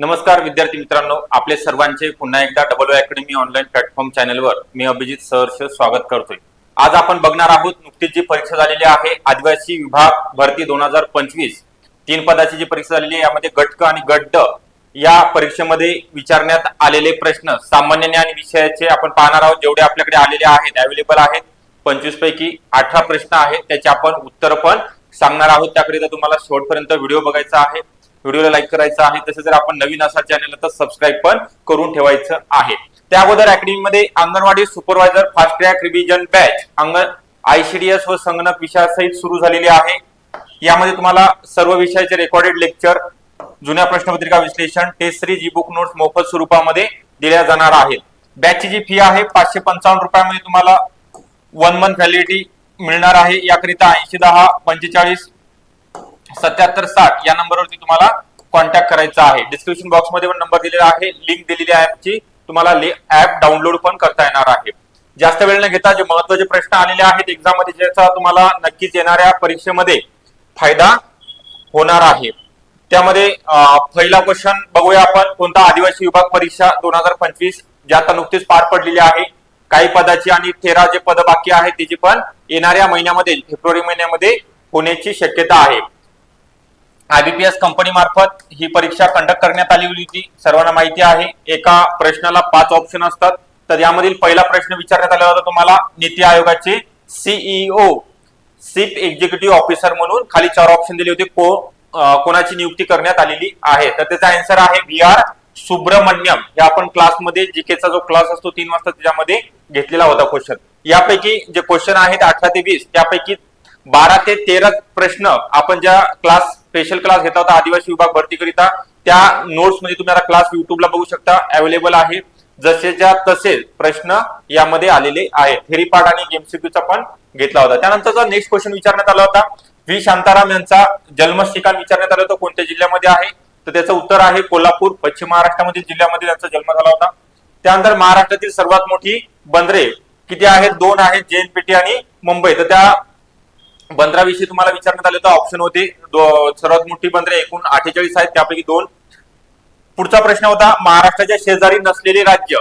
नमस्कार विद्यार्थी मित्रांनो. आपले सर्वांचे पुन्हा एकदा डबल अकॅडमी ऑनलाईन प्लॅटफॉर्म चॅनलवर मी अभिजित सहर्ष स्वागत करतोय. आज आपण बघणार आहोत नुकतीच जी परीक्षा झालेली आहे. आदिवासी विभाग भरती दोन हजार पंचवीस. तीन पदाची जी परीक्षा झालेली आहे यामध्ये गटक आणि गड्ड या परीक्षेमध्ये विचारण्यात आलेले प्रश्न सामान्य ज्ञान विषयाचे आपण पाहणार आहोत. जेवढे आपल्याकडे आलेले आहेत अवेलेबल आहेत पंचवीस पैकी अठरा प्रश्न आहेत त्याचे आपण उत्तर पण सांगणार आहोत. त्याकरिता तुम्हाला शेवटपर्यंत व्हिडिओ बघायचा आहे. व्हिडिओला लाईक करायचा आहे. तसेच जर आपण नवीन असाल चॅनलला तर सबस्क्राईब पण करून ठेवायचं आहे. त्या अगोदर अकॅडमीमध्ये anganwadi supervisor fast track revision batch अंगण आयसीडीएस व संगणक विषयासहित सुरू झालेली आहे. यामध्ये तुम्हाला सर्व विषयाचे रेकॉर्डेड लेक्चर जुन्या प्रश्नपत्रिका विश्लेषण test series e book notes मोफत स्वरूपामध्ये दिल्या जाणार आहेत. बॅचची जी फी आहे पाचशे पंचावन्न रुपयामध्ये तुम्हाला वन मंथ व्हॅलिडिटी मिळणार आहे. याकरिता ऐंशी दहा पंचेचाळीस सत्याहत्तर साठ या नंबरवरती तुम्हाला कॉन्टॅक्ट करायचा आहे. डिस्क्रिप्शन बॉक्समध्ये पण नंबर दिलेला आहे. लिंक दिलेली आहे ऍपची तुम्हाला ऍप डाउनलोड पण करता येणार आहे. जास्त वेळ न घेता जे महत्त्वाचे प्रश्न आलेले आहेत एक्झाममध्ये ज्याचा तुम्हाला नक्कीच येणाऱ्या परीक्षेमध्ये फायदा होणार आहे. त्यामध्ये पहिला क्वेश्चन बघूया आपण. कोणता आदिवासी विभाग परीक्षा दोन हजार पंचवीस जी आता नुकतीच पार पडलेली आहे? काही पदाची आणि तेरा जे पद बाकी आहेत त्याची पण येणाऱ्या महिन्यामध्ये फेब्रुवारी महिन्यामध्ये होण्याची शक्यता आहे. आयबीपीएस कंपनी मार्फत ही परीक्षा कंडक्ट करण्यात आली होती. सर्वांना माहिती आहे एका प्रश्नाला पाच ऑप्शन असतात. तर यामधील पहिला प्रश्न विचारण्यात आला होता तुम्हाला नीती आयोगाचे सीईओ चीफ एक्झिक्युटिव्ह ऑफिसर म्हणून खाली चार ऑप्शन दिले होते. को कोणाची नियुक्ती करण्यात आलेली आहे? तर त्याचा आन्सर आहे व्ही आर सुब्रमण्यम. हे आपण क्लासमध्ये जीकेचा जो क्लास असतो तीन वाजता त्याच्यामध्ये घेतलेला होता क्वेश्चन यापैकी जे क्वेश्चन आहेत अठरा ते वीस त्यापैकी बारा ते तेरा प्रश्न आपण ज्या क्लास स्पेशल क्लास घेतला होता आदिवासी विभाग भरतीकरिता त्या नोट्समध्ये तुम्ही आता क्लास युट्यूबला बघू शकता. अवेलेबल आहे. जसेच्या तसे प्रश्न यामध्ये आलेले आहेत. थेरी पार्ट आणि एमसीक्यूचा पण घेतला होता. त्यानंतरचा नेक्स्ट क्वेश्चन विचारण्यात आला होता व्ही शांताराम यांचा जन्म विचारण्यात आलं होतं. कोणत्या जिल्ह्यामध्ये आहे? तर त्याचं उत्तर आहे कोल्हापूर पश्चिम महाराष्ट्रामधील जिल्ह्यामध्ये त्यांचा जन्म झाला होता. त्यानंतर महाराष्ट्रातील सर्वात मोठी बंदरे किती आहेत? दोन आहेत जेएनपीटी आणि मुंबई. तर त्या बंदराविषयी तुम्हाला विचारण्यात आले तर ऑप्शन होते. सर्वात मोठी बंदरे एकूण अठ्ठेचाळीस आहेत त्यापैकी दोन. पुढचा प्रश्न होता महाराष्ट्राच्या शेजारी नसलेले राज्य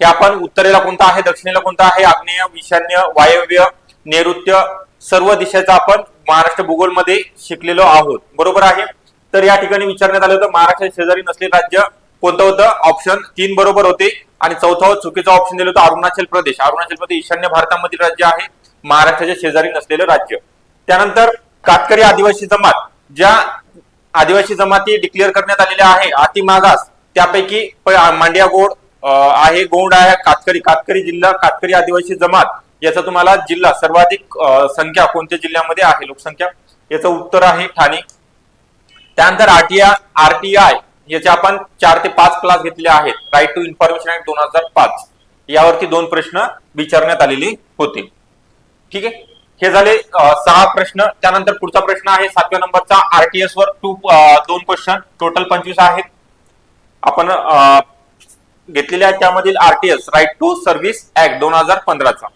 हे आपण उत्तरेला कोणतं आहे दक्षिणेला कोणतं आहे आग्नेय ईशान्य वायव्य नैऋत्य सर्व दिशेचा आपण महाराष्ट्र भूगोलमध्ये शिकलेलो आहोत. बरोबर आहे? तर या ठिकाणी विचारण्यात आलं होतं महाराष्ट्राच्या शेजारी नसलेले राज्य कोणतं होतं? ऑप्शन तीन बरोबर होते. आणि चौथा चुकीचं ऑप्शन दिलं होतं अरुणाचल प्रदेश. अरुणाचल प्रदेश ईशान्य भारतामधील राज्य आहे. महाराष्ट्राच्या शेजारी नसलेलं राज्य. त्यानंतर कातकरी आदिवासी जमात ज्या आदिवासी जमाती डिक्लेअर करण्यात आलेल्या आहे अति मागास त्यापैकी प- मांडिया गोड आहे गोंड आहे कातकरी कातकरी जिल्हा कातकरी आदिवासी जमात याचा तुम्हाला जिल्हा सर्वाधिक संख्या कोणत्या जिल्ह्यामध्ये आहे? लोकसंख्या याचं उत्तर आहे ठाणे. त्यानंतर आरटीआय आरटीआय याचे आपण चार ते पाच क्लास घेतले आहेत. राईट टू इन्फॉर्मेशन ऍक्ट दोन हजार पाच. यावरती दोन प्रश्न विचारण्यात आलेले होते. ठीक आहे? हे झाले सहा प्रश्न. त्यानंतर पुढचा प्रश्न आहे सातव्या नंबरचा आरटीएस वर टू दोन क्वेश्चन टोटल पंचवीस आहेत. आपण घेतलेल्या त्यामधील RTS right to service act दोन हजार पंधराचा.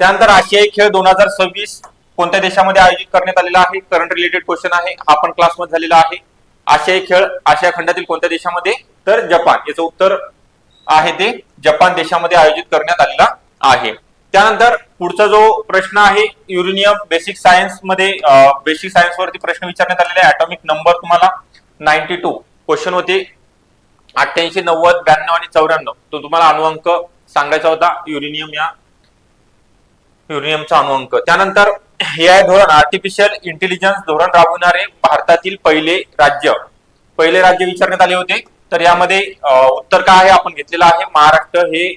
त्यानंतर आशियाई खेळ दोन हजार सव्वीस कोणत्या देशामध्ये आयोजित करण्यात आलेला आहे? करंट रिलेटेड क्वेश्चन आहे. हा पण क्लासमध्ये झालेला आहे. आशियाई खेळ आशिया खंडातील कोणत्या देशामध्ये? तर जपान. याचं उत्तर आहे ते जपान देशामध्ये आयोजित करण्यात आलेला आहे. त्यानंतर पुढचा जो प्रश्न आहे युरेनियम बेसिक सायन्समध्ये बेसिक सायन्स वरती प्रश्न विचारण्यात आलेले आहे. ॲटॉमिक नंबर तुम्हाला नाईन्टी टू क्वेश्चन होते अठ्ठ्याऐंशी नव्वद ब्याण्णव आणि चौऱ्याण्णव. तो तुम्हाला अनुअंक सांगायचा होता युरेनियम या युरेनियमचा अनुअंक त्यानंतर हे आहे धोरण आर्टिफिशियल इंटेलिजन्स धोरण राबवणारे भारतातील पहिले राज्य. पहिले राज्य विचारण्यात आले होते. तर यामध्ये उत्तर काय आहे? आपण घेतलेलं आहे. महाराष्ट्र हे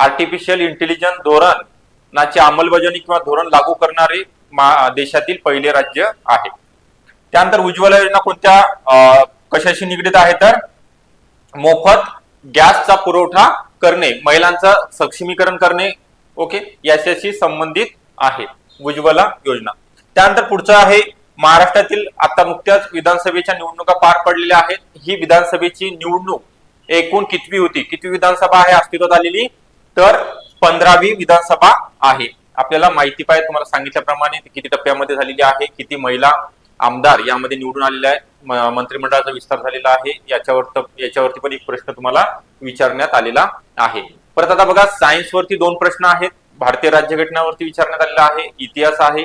आर्टिफिशियल इंटेलिजन्स धोरणाची अंमलबजावणी किंवा धोरण लागू करणारे देशातील पहिले राज्य आहे. त्यानंतर उज्ज्वला योजना कोणत्या कशाशी निगडीत आहे तर? मोफत गॅसचा पुरवठा करणे महिलांचं सक्षमीकरण करणे ओके? याच्याशी संबंधित आहे उज्ज्वला योजना. त्यानंतर पुढचं आहे महाराष्ट्रातील आता नुकत्याच विधानसभेच्या निवडणुका पार पडलेल्या आहेत. ही विधानसभेची निवडणूक एकूण कितवी होती? कितवी विधानसभा आहे? अस्तित्वात आलेली तर पंधरावी विधानसभा आहे. आपल्याला माहिती पाहिजे तुम्हाला सांगितल्याप्रमाणे किती टप्प्यामध्ये झालेली आहे किती महिला आमदार यामध्ये निवडून आलेल्या आहेत मंत्रिमंडळाचा विस्तार झालेला आहे याच्यावर याच्यावरती पण एक प्रश्न तुम्हाला विचारण्यात आलेला आहे. परत आता बघा सायन्सवरती दोन प्रश्न आहेत भारतीय राज्यघटनावरती विचारण्यात आलेला आहे इतिहास आहे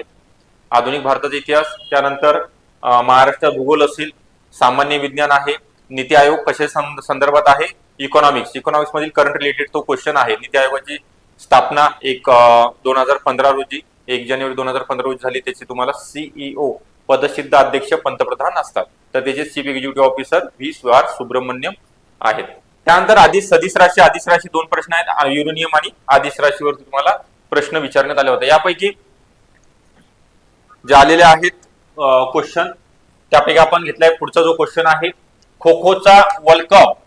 आधुनिक भारताचा इतिहास त्यानंतर महाराष्ट्र भूगोल असेल सामान्य विज्ञान आहे नीती आयोग कशा सं- संदर्भात आहे इकॉनॉमिक्स इकॉनॉमिक्स मधील करंट रिलेटेड तो क्वेश्चन आहे. नीती आयोगाची स्थापना एक दोन हजार पंधरा रोजी एक जानेवारी दोन हजार पंधरा रोजी झाली. त्याची तुम्हाला सीईओ पदसिद्ध अध्यक्ष पंतप्रधान असतात. तर त्याचे chief executive officer V. R Subrahmanyam आहेत. त्यानंतर आधी सदिश राशी. आदिश राशी दोन प्रश्न आहेत. युरेनियम आणि आदिश राशीवर तुम्हाला प्रश्न विचारण्यात आले होते. यापैकी जे आलेले आहेत क्वेश्चन त्यापैकी आपण घेतलाय पुढचा जो क्वेश्चन आहे खो खोचा वर्ल्ड कप.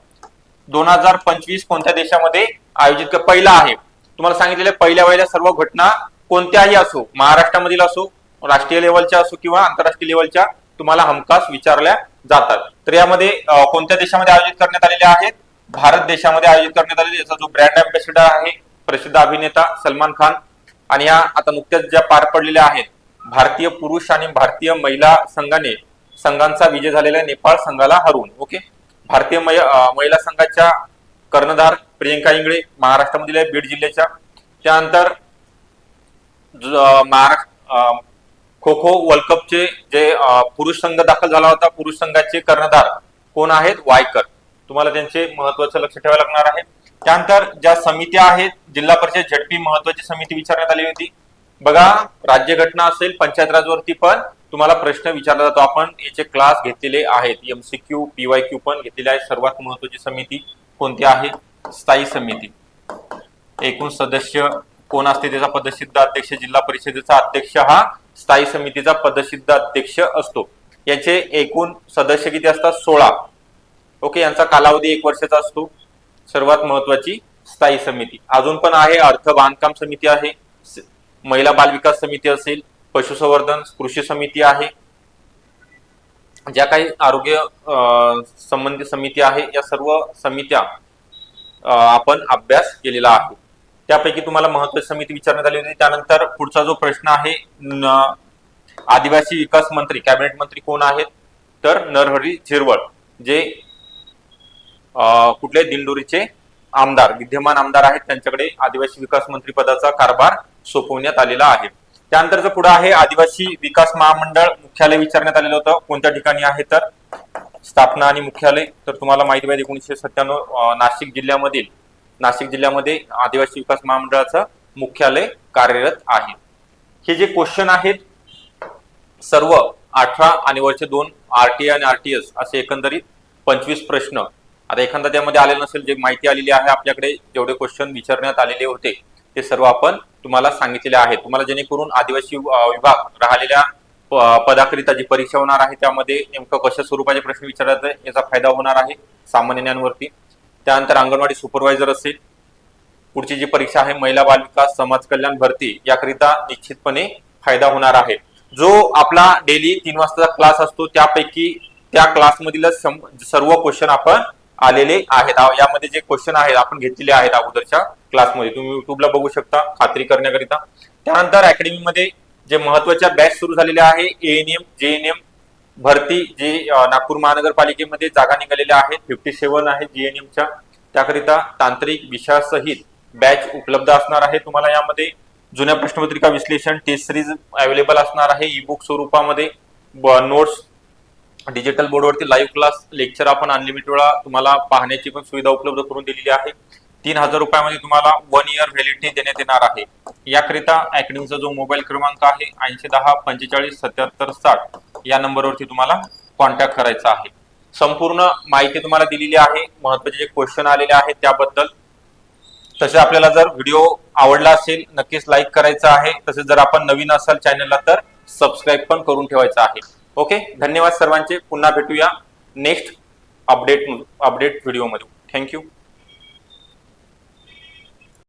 दोन हजार पंचवीस कोणत्या देशामध्ये आयोजित पहिला आहे? तुम्हाला सांगितलेल्या पहिल्या वेळेला सर्व घटना कोणत्याही असो महाराष्ट्रामधील असो राष्ट्रीय लेवलच्या असो किंवा आंतरराष्ट्रीय लेवलच्या तुम्हाला हमखास विचारल्या जातात. तर यामध्ये कोणत्या देशामध्ये आयोजित करण्यात आलेल्या आहेत? भारत देशामध्ये आयोजित करण्यात आलेले याचा जो ब्रँड अँबॅसिडर आहे प्रसिद्ध अभिनेता सलमान खान. आणि या आता नुकत्याच ज्या पार पडलेल्या आहेत भारतीय पुरुष आणि भारतीय महिला संघाने संघांचा विजय झालेला नेपाळ संघाला हरवून. ओके? भारतीय महिला संघाच्या कर्णधार प्रियंका इंगळे महाराष्ट्रामधील आहे, बीड जिल्ह्याच्या. त्यानंतर महाराष्ट्र खो खो वर्ल्ड कपचे जे पुरुष संघ दाखल झाला होता पुरुष संघाचे कर्णधार कोण आहेत? वायकर. तुम्हाला त्यांचे महत्वाचं लक्ष ठेवावं लागणार आहे. त्यानंतर ज्या समित्या आहेत जिल्हा परिषद झडपी महत्वाची समिती विचारण्यात आली होती. बघा राज्यघटना असेल पंचायत राजवरती पण तुम्हाला प्रश्न विचारला जातो. आपण याचे क्लास घेतलेले आहेत एमसीक्यू पीवाय क्यू पण घेतलेले आहे सर्वात महत्वाची समिती कोणती आहे? स्थायी समिती. एकूण सदस्य कोण असते? त्याचा पदसिद्ध अध्यक्ष जिल्हा परिषदेचा अध्यक्ष हा स्थायी समितीचा पदसिद्ध अध्यक्ष असतो. याचे एकूण सदस्य किती असतात? सोळा. ओके यांचा कालावधी एक वर्षाचा असतो. सर्वात महत्वाची स्थायी समिती. अजून पण आहे अर्थ बांधकाम समिती आहे. महिला बाल विकास समिती असेल पशुसंवर्धन कृषी समिती आहे. ज्या काही आरोग्य संबंधित संबंधी समिती आहे या सर्व समित्या आपण अभ्यास केलेला आहे. त्यापैकी तुम्हाला महत्वाची समिती विचारण्यात आली होती. त्यानंतर पुढचा जो प्रश्न आहे आदिवासी विकास मंत्री कॅबिनेट मंत्री कोण आहेत? तर नरहरी झिरवळ जे अं, कुठले दिंडोरीचे आमदार विद्यमान आमदार आहेत त्यांच्याकडे आदिवासी विकास मंत्री पदाचा कारभार सोपवण्यात आलेला आहे. त्यानंतरचं पुढे आहे आदिवासी विकास महामंडळ. मुख्यालय विचारण्यात आलेलं होतं. कोणत्या ठिकाणी आहे तर? स्थापना आणि मुख्यालय. तर तुम्हाला माहिती पाहिजे एकोणीसशे सत्त्याण्णव नाशिक जिल्ह्यामधील. नाशिक जिल्ह्यामध्ये आदिवासी विकास महामंडळाचं मुख्यालय कार्यरत आहे. हे जे क्वेश्चन आहेत सर्व अठरा आणि वरचे दोन आरटीआय आणि आरटीएस असे एकंदरीत पंचवीस प्रश्न. आता एखादा त्यामध्ये आले नसेल जे माहिती आलेली आहे आपल्याकडे जेवढे क्वेश्चन विचारण्यात आलेले होते. ते सर्व आपण तुम्हाला सांगितलेले आहे तुम्हाला जेणेकरून आदिवासी विभाग राहिलेल्या पदाकरिता जी परीक्षा होणार आहे त्यामध्ये नेमकं कशा स्वरूपाचे प्रश्न विचारतात याचा फायदा होणार आहे सामान्य ज्ञानवरती त्यानंतर अंगणवाडी सुपरवायझर असेल. पुढची जी परीक्षा आहे महिला बाल विकास समाज कल्याण भरती याकरिता निश्चितपणे फायदा होणार आहे. जो आपला डेली तीन वाजताचा क्लास असतो त्यापैकी त्या क्लासमधील सर्व क्वेश्चन आपण आलेले आहेत. यामध्ये जे क्वेश्चन आहेत आपण घेतलेले आहेत अगोदरच्या क्लासमध्ये तुम्ही युट्यूबला बघू शकता खात्री करण्याकरिता. त्यानंतर अकॅडमीमध्ये जे महत्त्वाच्या बॅच सुरू झालेल्या आहे एएनएम जेएनएम भरती जे नागपूर महानगरपालिकेमध्ये जागा निघालेल्या आहेत फिफ्टी सेव्हन आहे जीएनएमच्या त्याकरिता तांत्रिक विषयासहित बॅच उपलब्ध असणार आहे. तुम्हाला यामध्ये जुन्या प्रश्नपत्रिका विश्लेषण टेस्ट सिरीज अवेलेबल असणार आहे ई बुक स्वरूपामध्ये नोट्स डिजिटल बोर्डवरती लाईव्ह क्लास लेक्चर आपण अनलिमिटेड वेळा तुम्हाला पाहण्याची पण सुविधा उपलब्ध करून दिलेली आहे. तीन हजार रुपयामध्ये तुम्हाला वन इयर व्हॅलिडिटी देण्यात येणार आहे. याकरिता अकॅडमीचा जो मोबाईल क्रमांक आहे ऐंशी दहा पंचेचाळीस सत्याहत्तर साठ या नंबरवरती तुम्हाला कॉन्टॅक्ट करायचा आहे. संपूर्ण माहिती तुम्हाला दिलेली आहे महत्त्वाचे जे क्वेश्चन आलेले आहेत त्याबद्दल. तसे आपल्याला जर व्हिडिओ आवडला असेल नक्कीच लाईक करायचा आहे. तसेच जर आपण नवीन असाल चॅनलला तर सबस्क्राईब पण करून ठेवायचं आहे. ओके धन्यवाद सर्वांचे. पुन्हा भेटूया नेक्स्ट अपडेट अपडेट व्हिडिओमध्ये थँक्यू